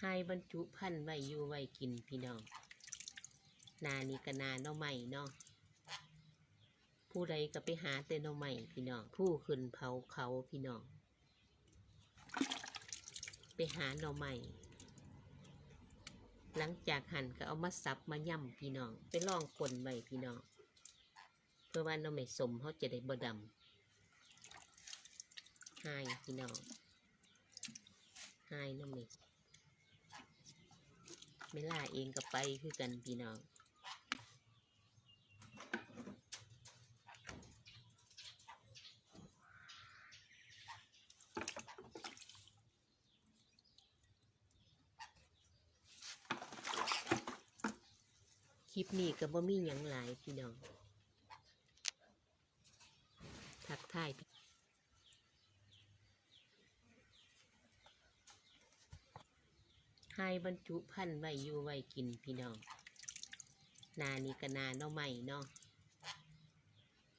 ให้บรรจุพันธุ์ไว้อยู่ไว้กินพี่น้อง นานี่ก็นาหน่อใหม่เนาะผู้ใดก็ไปหาแต่น่อใหม่พี่น้อง ผู้ขึ้นเผาเขาพี่น้อง ไปหาหน่อใหม่หลังจากหั่นก็เอามาสับมาย่ำพี่น้อง ไปล่องกลนไว้พี่น้อง เพื่อว่าหน่อใหม่สมเขาจะได้บ่ดำให้พี่น้องให้นอใหม่ ไม่ล่าเองก็ไปคือกันพี่น้องคลิปนี้ก็บ่มีหยังหลายพี่น้อง ทักทาย พี่ให้บรรจุพันธุ์ไว้อยู่ไว้กินพี่น้อง นานี่ก็นาหน่อใหม่เนาะ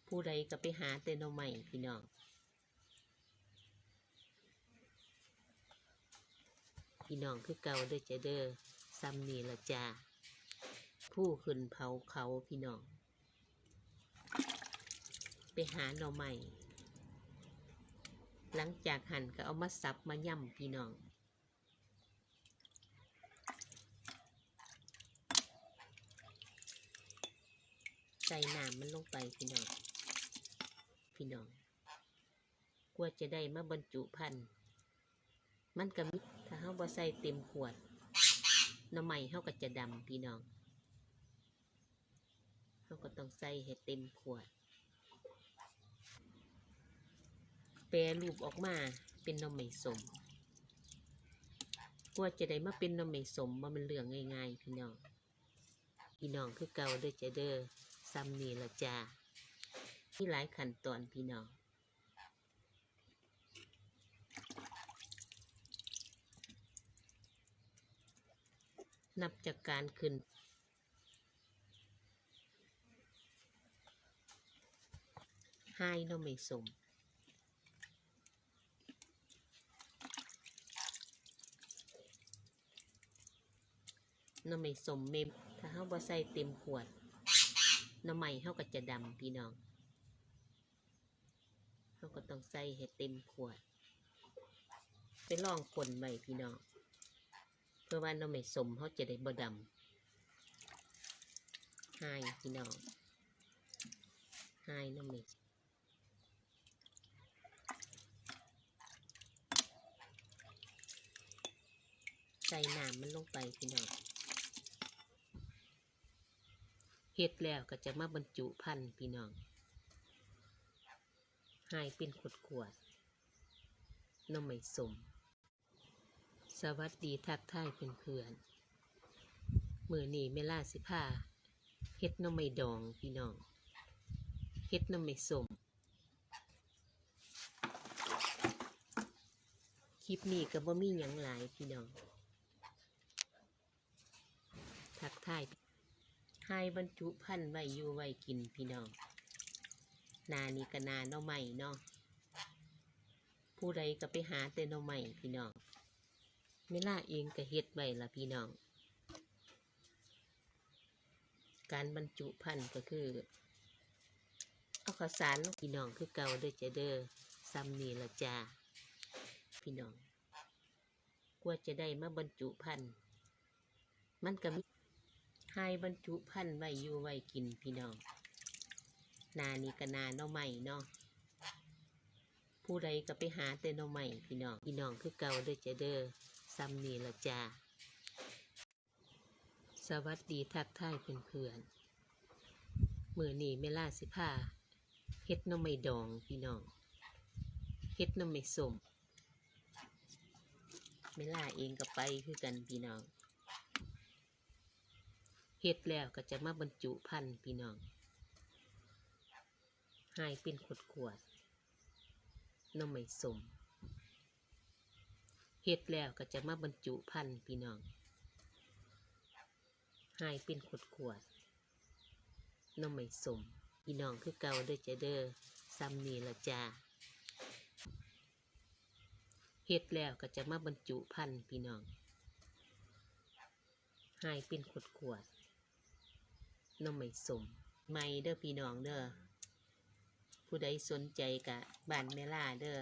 ผู้ใดก็ไปหาแต่น่อใหม่พี่น้องพี่น้องคือเก่าเด้อจ้ะเด้อซ้ำนี่ละจ้าผู้ขึ้นเผาเขาพี่น้อง ไปหาหน่อใหม่ หลังจากหั่นก็เอามาสับมาย่ำพี่น้อง ใส่น้ำมันลงไปพี่น้อง พี่น้องกว่าจะได้มาบรรจุพันธุ์มันก็มีถ้าเฮาบ่ใส่เต็มขวดน่อใหม่เฮาก็จะดำพี่น้องเราก็ต้องใส่ให้เต็มขวด แปรรูปออกมาเป็นหนมไม้สมกว่าจะได้มาเป็นนมไม้สมว่ามันเรื่องง่ายๆพี่น้องพี่น้องคือเก่าเด้อจะเด้อ ซ้ำนี่ละจ้ามีหลายขั้นตอนพี่น้องนับจากการขึ้น ให้น่อไม่สมน่อไม่สมเมม ถ้าเฮาบ่ใส่เต็มขวด หน่อไม่เฮาก็จะดำพี่น้องเฮาก็ต้องใส่ให้เต็มขวด ไปลองคนไว้พี่น้อง เพื่อว่าหน่อไม่สมเฮาจะได้บ่ดำให้พี่น้องให้หน่อไม่ใส่น้ำมันลงไปพี่น้อง เฮ็ดแล้วก็จะมาบรรจุพันธุ์พี่น้องให้เป็นขวดขวดๆน้ำไม่สม สวัสดีทักทายเพื่อนๆมือนี้เมล่าสิพาเฮ็ดน้ำไม่ดองพี่น้องเฮ็ดน้ำไม่สมคลิปนี้ก็บ่มีหยังหลายพี่น้องทักทาย ให้บรรจุพันธุ์ไว้อยู่ไว้กินพี่น้อง นานี่ก็นาหน่อใหม่เนาะผู้ใดก็ไปหาแต่น่อใหม่พี่น้องเวลาเองก็เฮ็ดไว้ละพี่น้อง การบรรจุพันธุ์ก็คือ เอาข้าวสารพี่น้องคือเก่าเด้อจะเด้อซ้ำนี่ละจ้าพี่น้องกว่าจะได้มาบรรจุพันธุ์มันก็มี ให้บรรจุพันธุ์ไว้อยู่ไว้กินพี่น้อง นานี่ก็นาหน่อใหม่เนาะผู้ใดก็ไปหาแต่น่อใหม่พี่น้อง พี่น้องคือเก่าเด้อจ้ะเด้อซ้ำนี่ละจ้าสวัสดีทักทายเพื่อนๆมือนี้เมล่าสิพาเฮ็ดน่อไม้ดองพี่น้องเฮ็ดน่อไม้ส้มเมล่าเองก็ไปคือกันพี่น้อง เฮ็ดแล้วก็จะมาบรรจุพันธุ์พี่น้องให้เป็นขวดขวดน้ำไม่สมเฮ็ดแล้วก็จะมาบรรจุพันธุ์พี่น้องให้เป็นขวดขวดน้ำไม่สมพี่น้องคือเก่าเด้อจะเด้อซ้ำนี่ละจ้าเฮ็ดแล้วก็จะมาบรรจุพันธุ์พี่น้องให้เป็นขวดขวด น้ำไม่สมไม่เด้อพี่น้องเด้อผู้ใดสนใจกะบ้านแม่ล่าเด้อ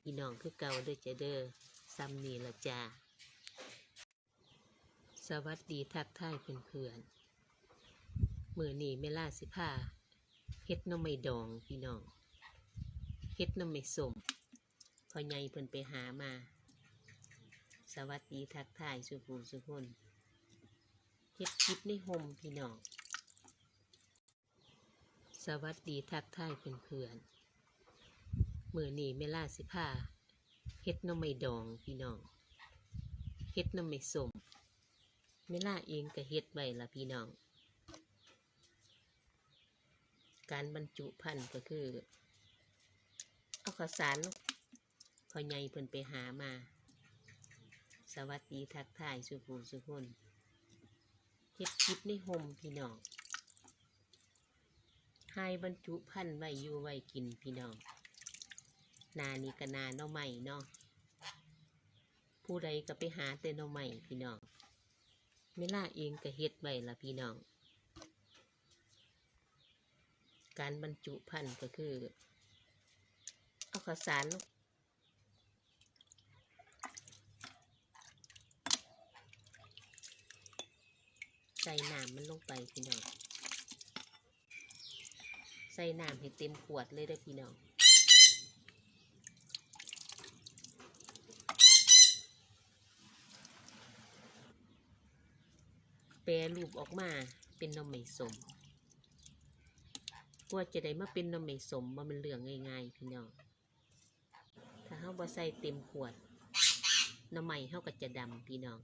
พี่น้องคือเก่าเด้อจ้ะเด้อซ้ำนี่ละจ้าสวัสดีทักทายเพื่อนๆมือนี่แม่ล่าสิพาเฮ็ดน้ำไม่ดองพี่น้องเฮ็ดน้ำไม่สมพอใหญ่เพิ่นไปหามา สวัสดีทักทายสุภูสุพนเฮ็ดคลิปในห่มพี่น้อง สวัสดีทักทายเพื่อนๆมือนี้เมล่าสิพาเฮ็ดน้ำไม่ดองพี่น้องเฮ็ดน้ำไม่สมเมล่าเองก็เฮ็ดไว้ละพี่น้อง การบรรจุพันธุ์ก็คือ เอาข้าวสารลงพอใหญ่เพิ่นไปหามา สวัสดีทักทายสุภูสุพนเฮ็ดคลิปในห่มพี่น้องให้บรรจุพันธุ์ไว้อยู่ไว้กินพี่น้อง นานี่ก็นาหน่อใหม่เนาะผู้ใดก็ไปหาแต่หน่อใหม่พี่น้องเมล่าเองก็เฮ็ดไว้ละพี่น้อง การบรรจุพันธุ์ก็คือ เอาข้าวสาร ใส่น้ำมันลงไปพี่น้อง ใส่น้ำให้เต็มขวดเลยเด้พี่น้องแปรรูปออกมาเป็นน้ำไม่สมกว่าจะได้มาเป็นน้ำไม่สมว่ามันเรื่องง่ายๆพี่น้อง ถ้าเฮาบ่ใส่เต็มขวดน้ำไม่เฮาก็จะดำพี่น้อง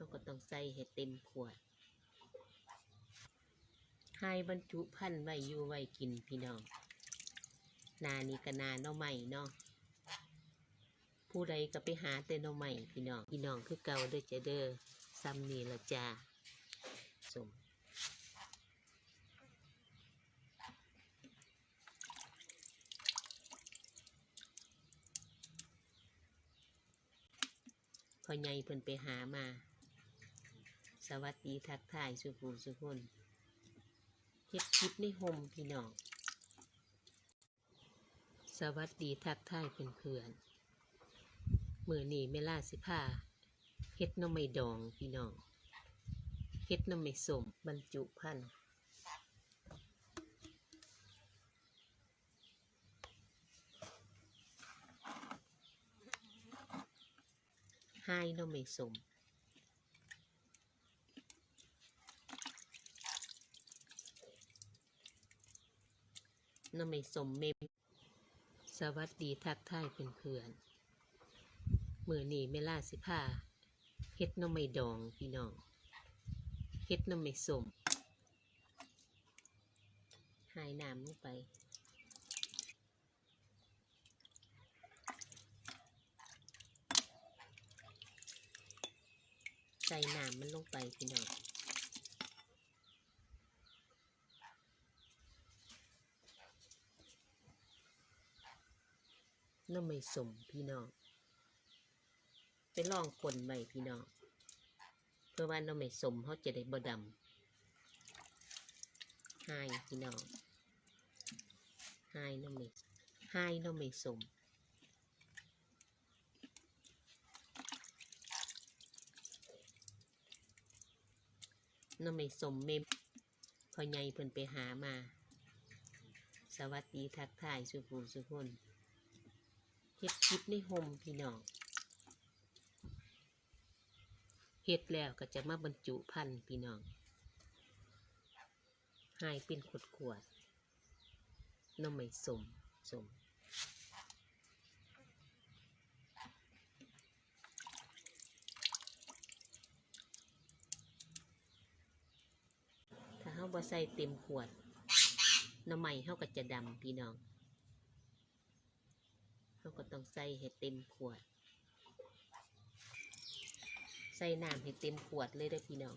เราก็ต้องใส่ให้เต็มขวดให้บรรจุพันธุ์ไว้อยู่ไว้กินพี่น้อง นานี่ก็นาน่อใหม่เนาะผู้ใดก็ไปหาแต่น่อใหม่พี่น้อง พี่น้องคือเก่าเด้อจะเด้อซ้ำนี่ละจ้าสมพอใหญ่เพิ่นไปหามา สวัสดีทักทายสุภูสุพนเฮ็ดคลิปในห่มพี่น้อง สวัสดีทักทายเพื่อนๆมือนี้เมล่าสิพาเฮ็ดน้ำไม่ดองพี่น้องเฮ็ดน้ำไม่สมบรรจุพันธุ์ให้น้ำไม่สม น้ำไม่สมเมมสวัสดีทักทายเพื่อนๆมือนี้เมล่าสิพาเฮ็ดน้ำไม่ดองพี่น้องเฮ็ดน้ำไม่สมหายน้ำลงไปใส่น้ำมันลงไปพี่น้อง น้ำไม่สมพี่น้องไปลองคนใหม่พี่น้องเพื่อว่าน้ำไม่สมเขาจะได้บ่ดำให้พี่น้องให้น้ำไม่ให้น้ำไม่สมน้ำไม่สมเมมพอใหญ่เพิ่นไปหามา สวัสดีทักทายสุภูสุพน เฮ็ดคลิปในห่มพี่น้องเฮ็ดแล้วก็จะมาบรรจุพันธุ์พี่น้องให้เป็นขวดขวดๆน้ำไม่สมสมถ้าเฮาบ่ใส่เต็มขวดน้ำใหม่เฮาก็จะดำพี่น้อง เราก็ต้องใส่ให้เต็มขวด ใส่น้ำให้เต็มขวดเลยเด้อพี่น้อง